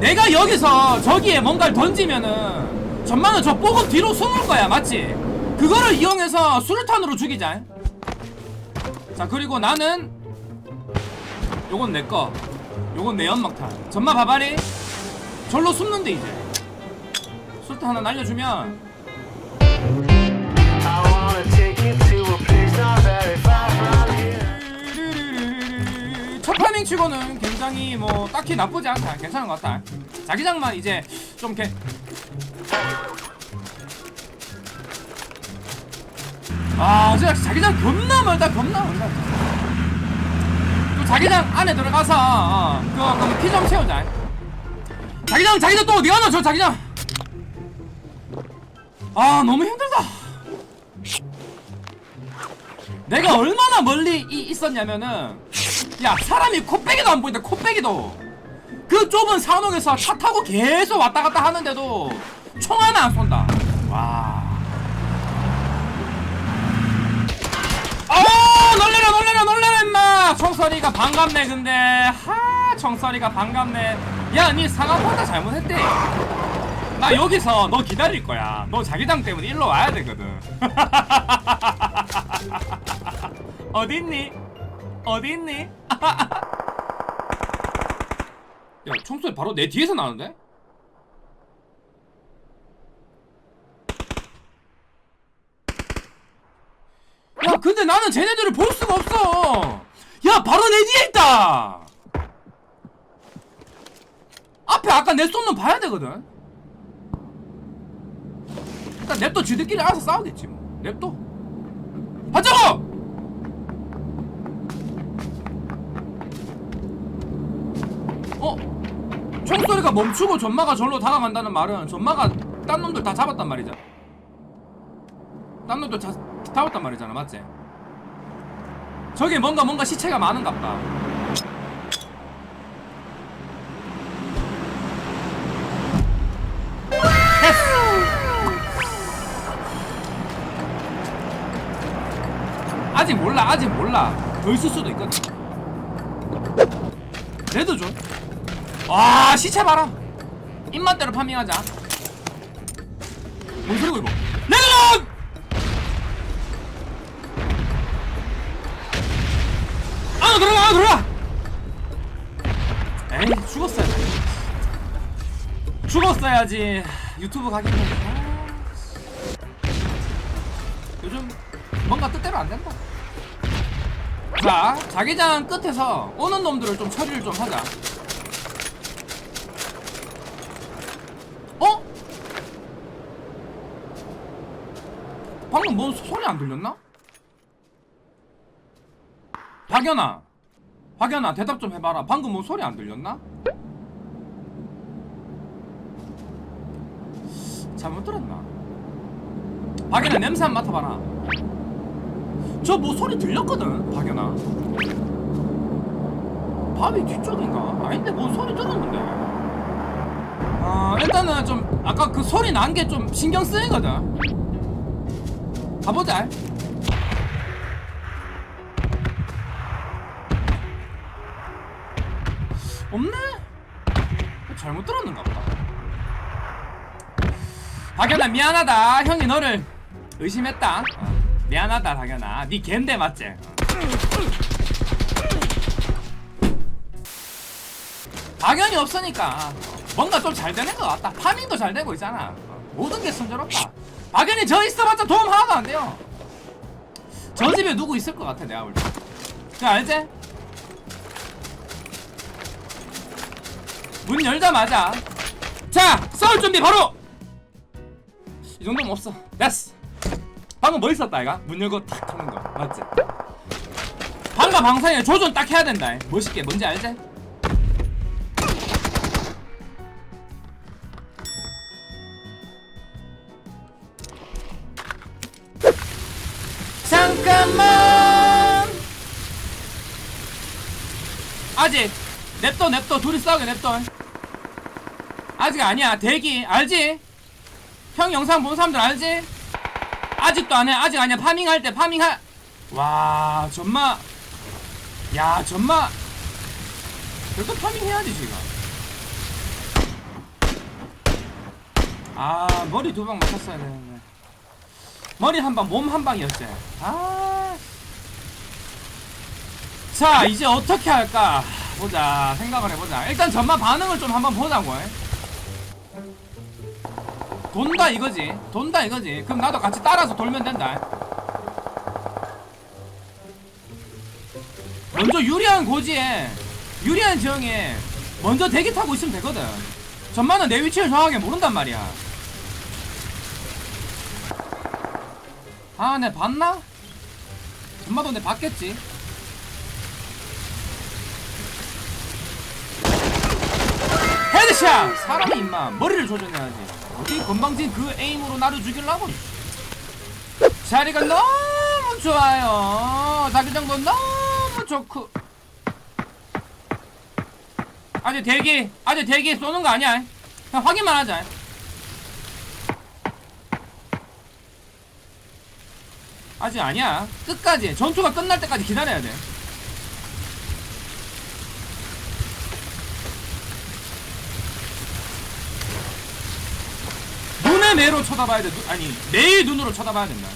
내가 여기서 저기에 뭔가를 던지면은 전망은 저 뽀금 뒤로 숨을 거야 맞지? 그거를 이용해서 수류탄으로 죽이자. 자 그리고 나는 요건 내꺼 요건 내 연막탄. 전마 바바리? 절로 숨는데 이제. 수류탄 하나 날려주면. I wanna take you to a place not very far from. 치고는 굉장히 뭐 딱히 나쁘지 않다. 괜찮은 것 같다. 자기장만 이제 좀 이렇게. 아 진짜 자기장 겁나 멀다 겁나 멀다. 또 자기장 안에 들어가서 어, 그거 그럼 피좀 채우자. 자기장 자기장 또 어디 가나 저 자기장. 아 너무 힘들다 내가 얼마나 멀리 이- 있었냐면은 야 사람이 코빼기도 안 보인다 코빼기도. 그 좁은 산옥에서 차 타고 계속 왔다 갔다 하는데도 총 하나 안 쏜다. 와. 어, 놀래라 놀래라 놀래라 임마. 총소리가 반갑네 근데. 하 총소리가 반갑네. 야니 상황보다 잘못했대. 나 여기서 너 기다릴 거야. 너 자기장 때문에 일로 와야 되거든 어딨니? 어딨니? 야 총소리 바로 내 뒤에서 나는데? 야 근데 나는 쟤네들을 볼 수가 없어 야 바로 내 뒤에 있다 앞에 아까 내 쏜놈 봐야 되거든 일단 냅둬 지들끼리 알아서 싸우겠지 뭐 냅둬 하자고! 어? 총소리가 멈추고 전마가 절로 다가간다는 말은 전마가 딴 놈들 다 잡았단 말이죠 딴 놈들 다 잡았단 말이잖아 맞지? 저기 뭔가 뭔가 시체가 많은갑다 아직 몰라 아직 몰라 더 있을 수도 있거든 레드 존? 와 시체 봐라. 입맛대로 파밍하자. 뭔 소리고 이거? 레드 존! 아 들어가 아 들어가! 에이 죽었어야지. 죽었어야지. 유튜브 가기 힘든데 아, 씨. 요즘 뭔가 뜻대로 안 된다. 자 자기장 끝에서 오는 놈들을 좀 처리를 좀 하자 어? 방금 뭔 소리 안 들렸나? 박연아 박연아 대답 좀 해봐라 방금 뭔 소리 안 들렸나? 잘못 들었나? 박연아 냄새 한번 맡아봐라 저 뭐 소리 들렸거든 박연아 바위 뒤쪽인가? 아닌데 뭔 소리 들었는데 아 일단은 좀 아까 그 소리 난 게 좀 신경 쓰이거든 가보자. 없네? 잘못 들었는가 보다. 박연아 미안하다. 형이 너를 의심했다. 어, 미안하다 박연아. 니 걘데 맞지? 박연이 없으니까 뭔가 좀 잘 되는 것 같다. 파밍도 잘 되고 있잖아. 어, 모든 게 순조롭다 박연이 저 있어봤자 도움 하나도 안 돼요. 저 집에 누구 있을 것 같아 내가 볼때. 그 알지? 문 열자마자. 자 싸울 준비 바로! 이 정도면 없어. 됐어. 방금 뭐 있었다 이가? 문 열고 탁 하는 거. 맞지? 방금 방송에 조준 딱 해야 된다. 멋있게. 뭔지 알지 잠깐만. 아직 냅둬 냅둬. 둘이 싸우게 냅둬. 아직 아니야. 대기. 알지? 형 영상 본 사람들 알지? 아직도 안해. 아직 아니야. 파밍할 때 파밍할. 와 전마. 야 전마. 별도 파밍해야지 지금. 아 머리 두 방 맞췄어야 되는데 머리 한 방 몸 한 방이었지 아. 자 이제 어떻게 할까? 보자 생각을 해보자. 일단 전마 반응을 좀 한번 보자고. 해. 돈다 이거지. 돈다 이거지. 그럼 나도 같이 따라서 돌면 된다. 먼저 유리한 고지에 유리한 지형에 먼저 대기 타고 있으면 되거든. 전마는 내 위치를 정확하게 모른단 말이야 아, 내 봤나? 전마도 내 봤겠지. 헤드샷! 사람이 임마 머리를 조준해야지. 어디 건방진 그 에임으로 나를 죽이려고. 자리가 너무 좋아요. 자기장도 너무 좋고. 아직 대기, 아직 대기 쏘는 거 아니야. 그냥 확인만 하자. 아직 아니야. 끝까지 전투가 끝날 때까지 기다려야 돼. 눈의 매로 쳐다봐야 돼. 눈- 아니 매일 눈으로 쳐다봐야 된다.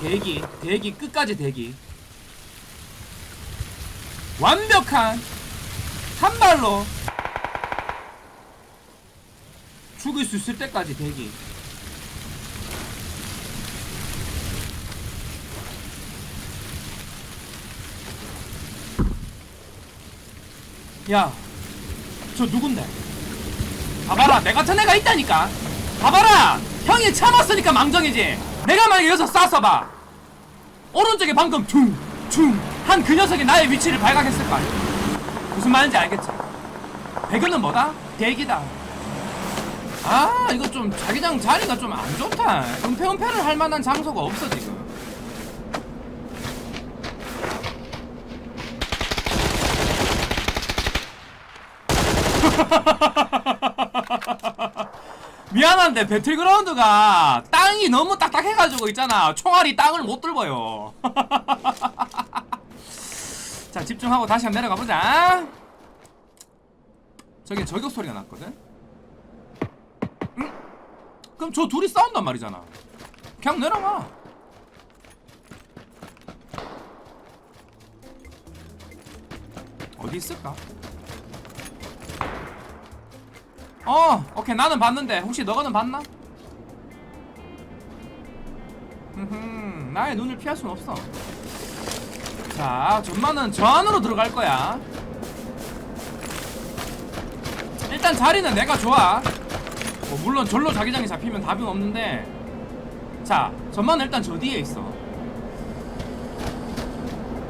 대기, 대기 끝까지 대기. 완벽한 한 발로 죽을 수 있을 때까지 대기. 야, 저 누군데? 봐봐라, 내 같은 애가 있다니까. 봐봐라, 형이 참았으니까 망정이지. 내가 만약 여기서 쐈어봐. 오른쪽에 방금 퉁, 퉁, 한 그 녀석이 나의 위치를 발각했을 거 아니야. 무슨 말인지 알겠지? 배경은 뭐다? 대기다. 아 이거 좀 자기장 자리가 좀 안 좋다. 은폐 은폐를 할 만한 장소가 없어 지금. 미안한데 배틀그라운드가 땅이 너무 딱딱해가지고 있잖아. 총알이 땅을 못 뚫어요. 자 집중하고 다시 한번 내려가 보자. 저기 저격 소리가 났거든 그럼 저 둘이 싸운단 말이잖아. 그냥 내려가. 어디 있을까? 어, 오케이 나는 봤는데 혹시 너가는 봤나? 흠, 나의 눈을 피할 순 없어. 자, 전마는 저 안으로 들어갈 거야. 일단 자리는 내가 좋아. 뭐 물론 절로 자기장이 잡히면 답은 없는데 자 전만 일단 저 뒤에 있어.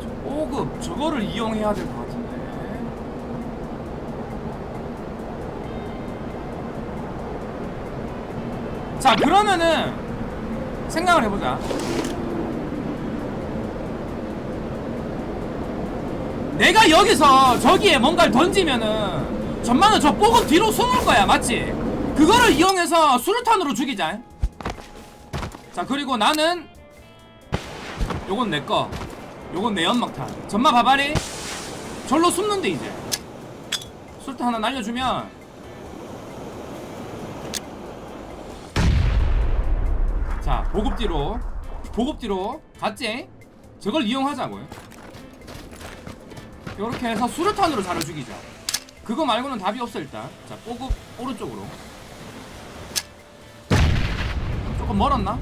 저 5급 저거를 이용해야 될 것 같은데. 자 그러면은 생각을 해보자. 내가 여기서 저기에 뭔가를 던지면은 전만은 저 뽀금 뒤로 숨을 거야 맞지? 그거를 이용해서 수류탄으로 죽이자. 자 그리고 나는 요건 내꺼 요건 내 연막탄. 전마 바바리. 절로 숨는데 이제. 수류탄 하나 날려주면. 자 보급 뒤로. 보급 뒤로 갔지? 저걸 이용하자고요 요렇게 해서 수류탄으로 자를 죽이자. 그거 말고는 답이 없어 일단. 자 보급 오른쪽으로 조금 멀었나?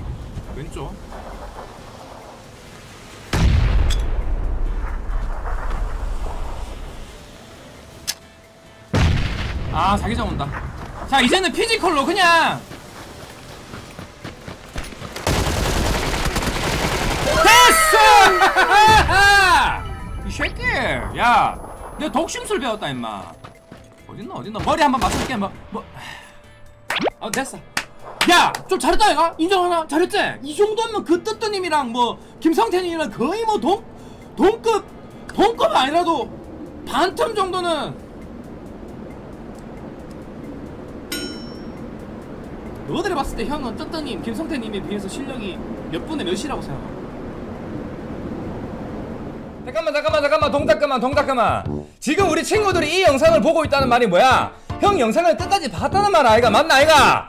왼쪽. 아 자기장 온다. 자 이제는 피지컬로 그냥! 됐어! 이 새끼! 야 내가 독심술 배웠다 임마. 어딨나 어딨나 머리 한번 맞출게 뭐, 뭐. 아 됐어 야 좀 잘했다 얘가. 인정하나? 잘했지? 이 정도면 그 뜨뜨님이랑 뭐 김성태님이랑 거의 뭐 동 동급 동급 아니라도 반틈 정도는. 너희들이 봤을 때 형은 뜨뜨님 김성태님에 비해서 실력이 몇 분의 몇이라고 생각해? 잠깐만 잠깐만 잠깐만. 동작 그만 동작 그만. 지금 우리 친구들이 이 영상을 보고 있다는 말이 뭐야? 형 영상을 끝까지 봤다는 말 아이가 맞나 아이가